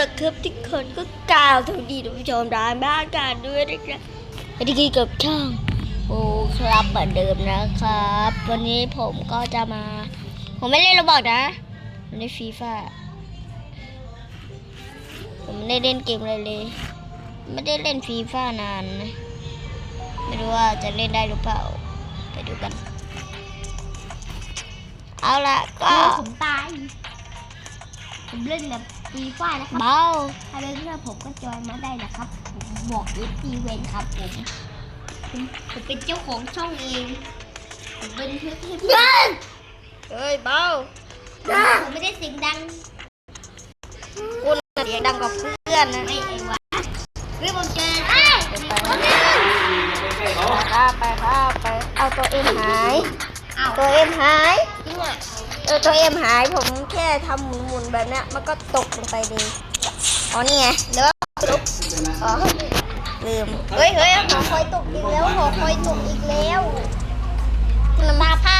ละครับทุกคนก็กล่าวสวัสดีท่านผู้ชมทางบ้านกันด้วยนะครับสวัสดีกับช่องโอ้ครับเหมือนเดิมนะครับ วันนี้ผมก็จะมา ผมไม่เล่นระบอกนะผมเล่นฟีฟ่าผมไม่ได้เล่นเกมอะไรเลย ไม่ได้เล่นฟีฟ่านานนะไม่รู้ว่าจะเล่นได้หรือเปล่า ไปดูกัน เอาละก็ผมตายผมเล่นแบบ ฟรีไฟล์นะครับเบาถ้าเป็นเพื่อนผมก็จอยมาได้นะครับผมบอกเอฟซีเวนครับผมผมผมเป็นเจ้าของช่องเองผมเป็นเพื่อนที่เพื่อนเฮ้ยเบาผมไม่ได้เสียงดังคุณเสียงดังกว่าเพื่อนนะไม่ไอ้วะเฮ้ยผมเจอไปครับไปครับไปเอาตัวเอ็มหายอ้าวตัวเอ็มหายจริงอะ เออตัวเอ็มหายผมแค่ทำหมุนๆแบบเนี้ยมันก็ตกลงไปดีอ๋อนี่ไงแล้วลุกอ๋อลืมเฮ้ยเฮ้ยหอคอยตกอีกแล้วหอคอยตกอีกแล้วน้ำตาผ้า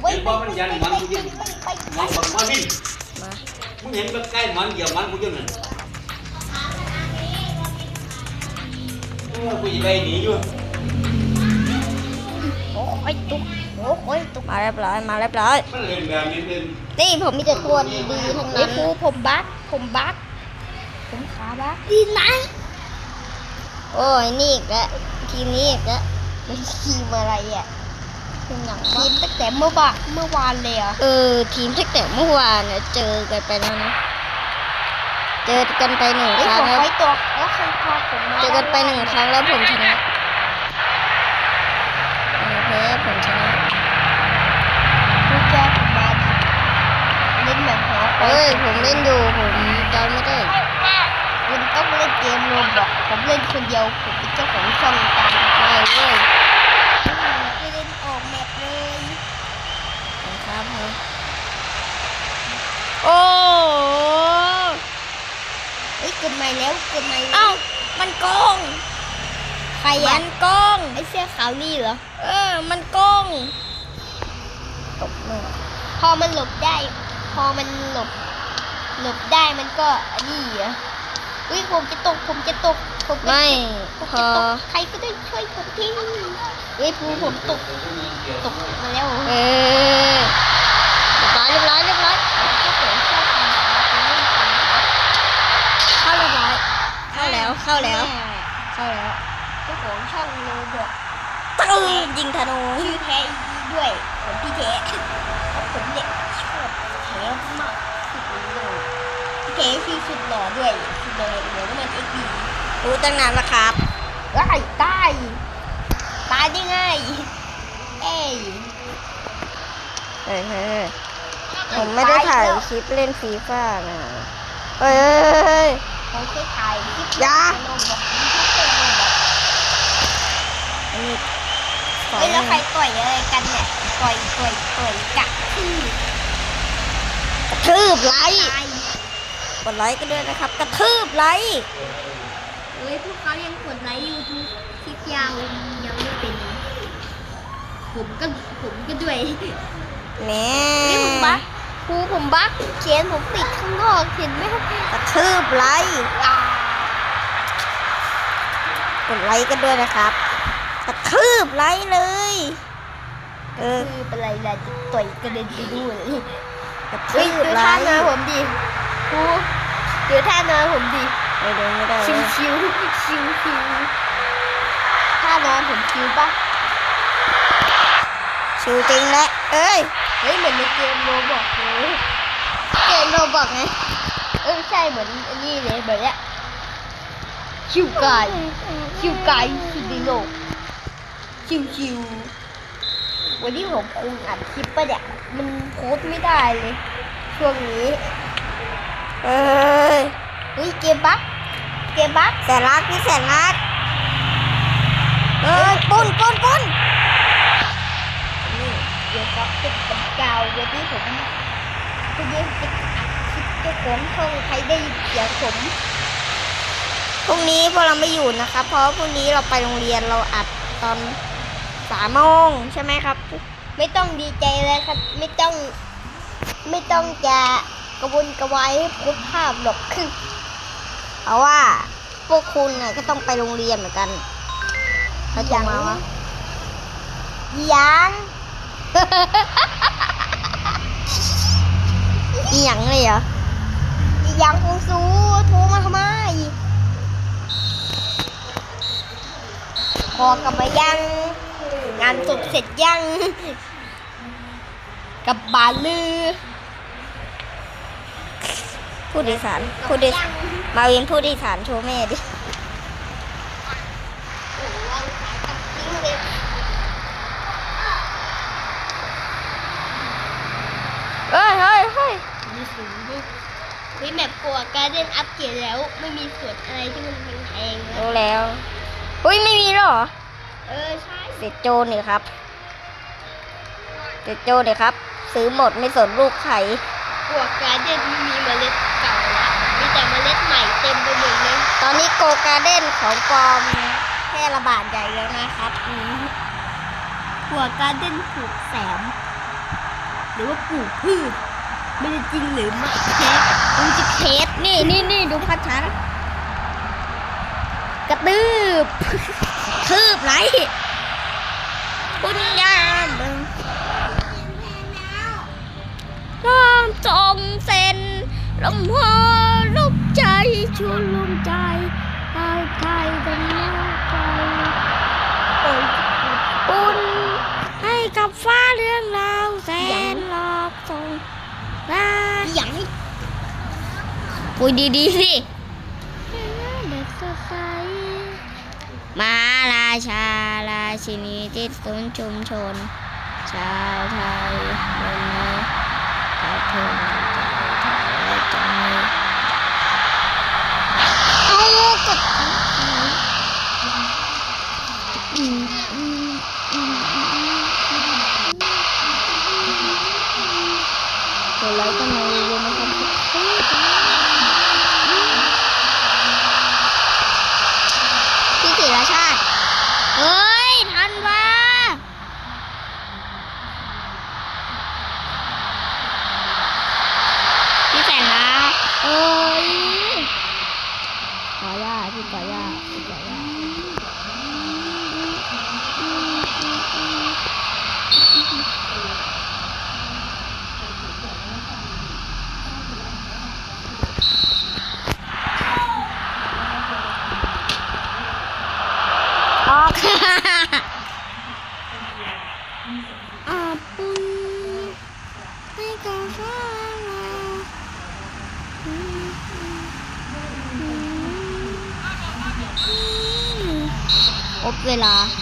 เว้ยเห็นว่ามันยันมันกูยิงไปไปมันบอกมาวิ่งมามึงเห็นมันใกล้มันเหยียบมันกูอยังไงโอ้กูจะไปหนีอยู่โอ้คอยตกโอ้คอยตกมาเรียบร้อยมาเรียบร้อยมันเล่นแบบนี้เป็นนี่ผมมีแต่ตัวดีๆทั้งนั้นครูผมบักผมบักผมขาบักดีไหมโอ้ยนี่อีกแล้วทีมนี้อีกแล้วมันทีมอะไรอะทีมหนังทีวะมตั้งแต่เมื่อวานเมื่อวานเลยเหรอะเออทีมตั้งแต่เมื่อวานเนี่ยเจอกันไปแล้วนะเจอกันไปหนึ่งไอ้ครั้ผงมแล้วไว้ตัวแล้วใครพาผมมาเจอกันไปหนึ่งครั้งแล้วผมชนะเออแพ้ผมชนะ ผู้แก้ผมมาดิเล่นแบบหัวคอ เฮ้ยผมเล่นอยู่ผมจำไม่ได้คุณต้องเล่นเกมโรบอกผมเล่นคนเดียวผมเป็นเจ้าของช่องการไม่เว้ยไม่เล่นออกแมปเลยนะครับเฮ้ยโอ้เฮ้ยเกิดใหม่แล้วเกิดใหม่แล้วเอ้ามันโกงใครมัอะนโกงไอ้เสื้อขาวนี่เหรอเออมันโกงตกเลยพอมันหลบได้ พอมันหลบ หลบได้มันก็นี่เหรอเฮ้ยผมจะตก ผมจะตก ผมจะไม่ผมพจะอตกใครก็ได้ช่วยผมทีเฮ้ยภูผมตก ตกมาแล้วเออเรียบร้อยเรียบร้อยเรียบร้อยเจ้าของช่องการผมเล่นเกมเข้าเรียบร้อยเข้าแล้วเข้าแล้วม่เข้าแล้วเจ้าของช่องโรบอกตึ้งยิงธนูชื่อแท้อีกด้วยผมพี่แท้ผมเนี่ยชอบ แท้มากที่สุดเลยพี่แท้ชื่อสุดหล่อด้วยสุดหล่อเหมือนมันเอ็กดีรู้ตั้งนานแล้วครับตายตายตายได้ไงเอ้ยเฮ้ยเฮ้ยผมไม่ได้ถ่ายคลิปเล่นฟีฟ่านะเฮ้ยเฮ้ยเฮ้ยเขาแค่ถ่ายคลิปอย่าโรบอกยูทูบเบอร์โรบอกอันนี้สอเฮ้งยแล้วใครต่อยอะไรกันเนี่ยต่อยต่อยต่อยกะที่ กระทืบไลค์ตายกดไลค์กันด้วยนะครับ กระทืบไลค์เฮ้ยพวกเขายังกดไลค์ยูทูบคลิปยาวยังไม่เป็น ผมก็ผมก็ด้วยแหน่เฮ้ยผมบักครูผมบักเขียนผมปิดข้างนอกเห็นไหมครับกระทืบไลค์อ่ากดไลค์กันด้วยนะครับ กระทืบไลค์เลย เออ คือเป็นไรล่ะจะต่อยกระเด็นไปด้วย กระเฮ้ทืยบดูไลท่าค์นาผมดิครูดูท่านาผมดิไม่ดูไม่ได้ชิวชิวชิวชิวท่านอนผมชิวปะชิวจริงแหละเอ้ยเฮ้ยเหมือนในเกมโรบอกเลยเกมโรบอกไงเออใช่เหมือนอันนี้เลยแบบเนี้ยชิวกายชิวกายสุดในโลกชิวชิววันนี้ผมคงอัดคลิปปะเนี่ย มันโพสต์ไม่ได้เลย ช่วงนี้ เอ้ยเฮ้ยเกมบั๊กเกมบั๊กแสนรักพี่แสนรักเอ้ยปุ้นปุ้นปุ้นนี่เดี๋ยวก็ติดกับกาววันนี้ผมวันนี้จะอัดคลิปเจ้าของช่องใครได้ยินเสียงผมพรุ่งนี้พวกเราไม่อยู่นะครับ เพราะพรุ่งนี้เราไปโรงเรียนเราอัดตอนสามโมงใช่ไหมครับ ไม่ต้องดีใจเลยครับ ไม่ต้องไม่ต้องจะกระวนกระวายให้โพสต์ภาพหรอกคือเพราะว่าพวกคุณน่ะก็ต้องไปโรงเรียนเหมือนกันใครโทรมาวะยังอีหยังเลยเหรอยังคงซูโทรมาทำไมพอกลับมายัง งานจบเสร็จยังกลับบ้านลือ ผู้โดยสารผู้โดยสารมาวินผู้โดยสารโชว์แม่ดิเฮ้ยเฮ้ยเฮ้ยมีสูงด้วยเฮ้ยแบบกลัวการเล่นอัพเกรดแล้ว ไม่มีส่วนอะไรที่มันแพงๆแล้วรู้แล้ว อุ้ยไม่มีหรอ เออใช่เสร็จโจรเนี่ยครับเสร็จโจรเนี่ยครับ ซื้อหมดไม่สนลูกไข่กลัวการเล่นไม่มีเมล็ดเก่าแล้วมีแต่เมล็ดใหม่เต็มไปหมดเลย ตอนนี้โกการ์เด้นของปลอมแพร่ระบาดใหญ่แล้วนะครับอืมกลัวการเล่นปลูกแสมหรือว่าปลูกพืชไม่ได้จริงหรือไม่เช็คดูจิเคสนี่นี่นี่ดูพัดช้านะกระตืบ คืบไรคุณยามเบิ่งน้ำจงเส้นลมหัวลุกใจชวนลมใจไทยไทยดำน้ำใจโอ้ยปุ่นให้กับฟ้าเรื่องราวแสนรอบทรงนะอย่างให้คุยดีๆสิมารา ชาราชินีที่สุนชุมชน ชาวไทยวันนี้กระทงใจเอากดอืมอืมอืมกดไลค์กันมาเยอะๆนะครับพี่ศิรชาติ เฮ้ย ทันวาพี่แสนนะเอ้ยข อย่ายาอุกายาออก อาปุนให้กับฟ้า อบ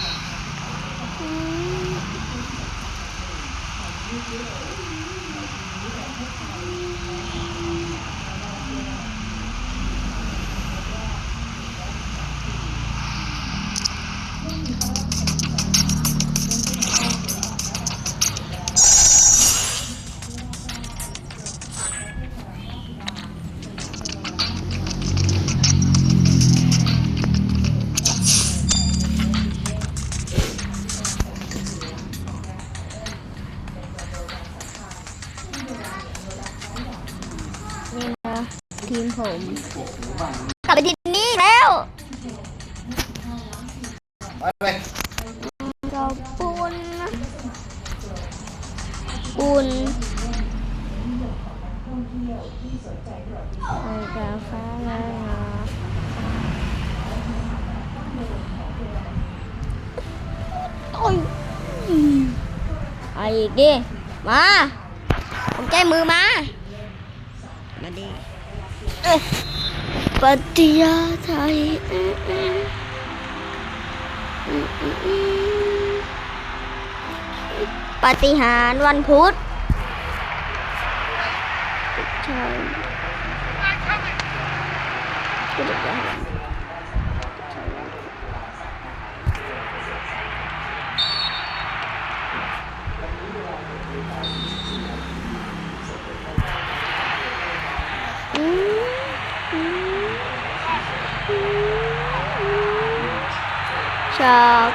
ทีมผม กลับไปที่นี่แล้วไปไปเราปูนปูนใส่กาแฟแล้วนะโอ้ยเอาอีกดิมาผมใจมือมามาดิเอ้ย ปฏิญาไทยปฏิหารวันพุธใช่ปฏิหารย์อืมอืมอืม ชอบ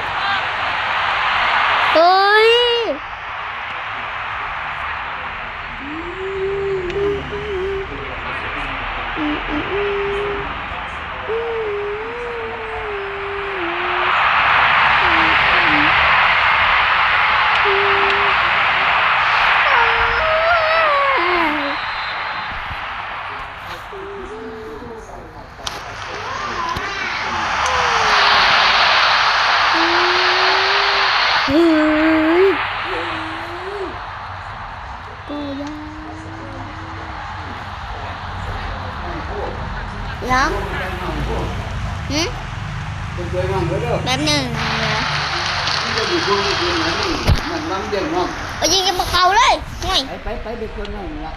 เลยไปไปไปเป็นตัวน้องละ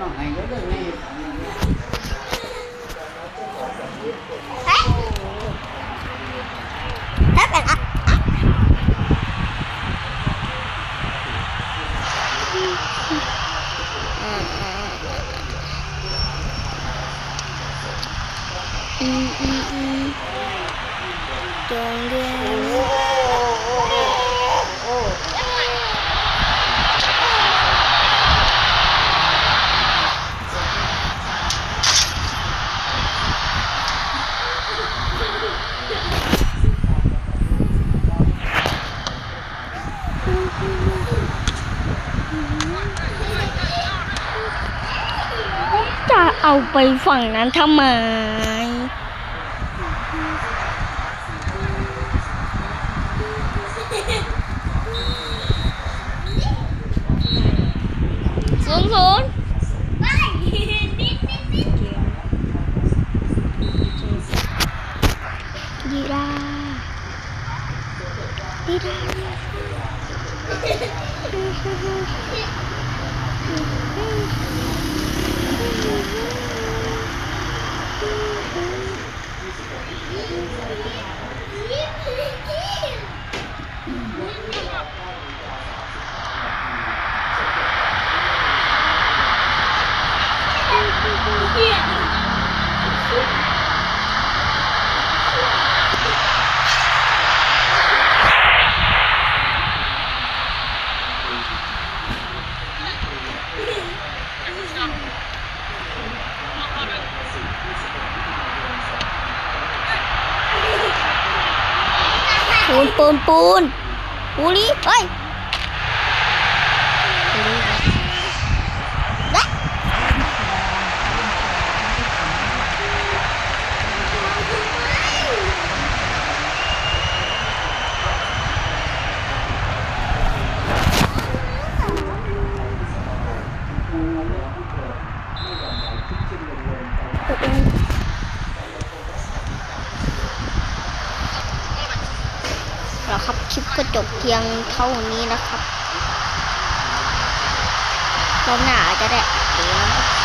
น้องให้เด้อนี่ เฮ้ยถ้าเป็นอะอะอืมอืมอืมอืมจงเรียน จะ เอาไปฝั่งนั้นทำไมศูนย์ศูนย์ดีลาดีลา ปูนปูนปูนปูรีเฮ้ยปูรีเด้แล้วครับคลิป ก็จบเพียงเท่านี้นะครับรอบหน้าจะได้เดี๋ยวบ๊ายบ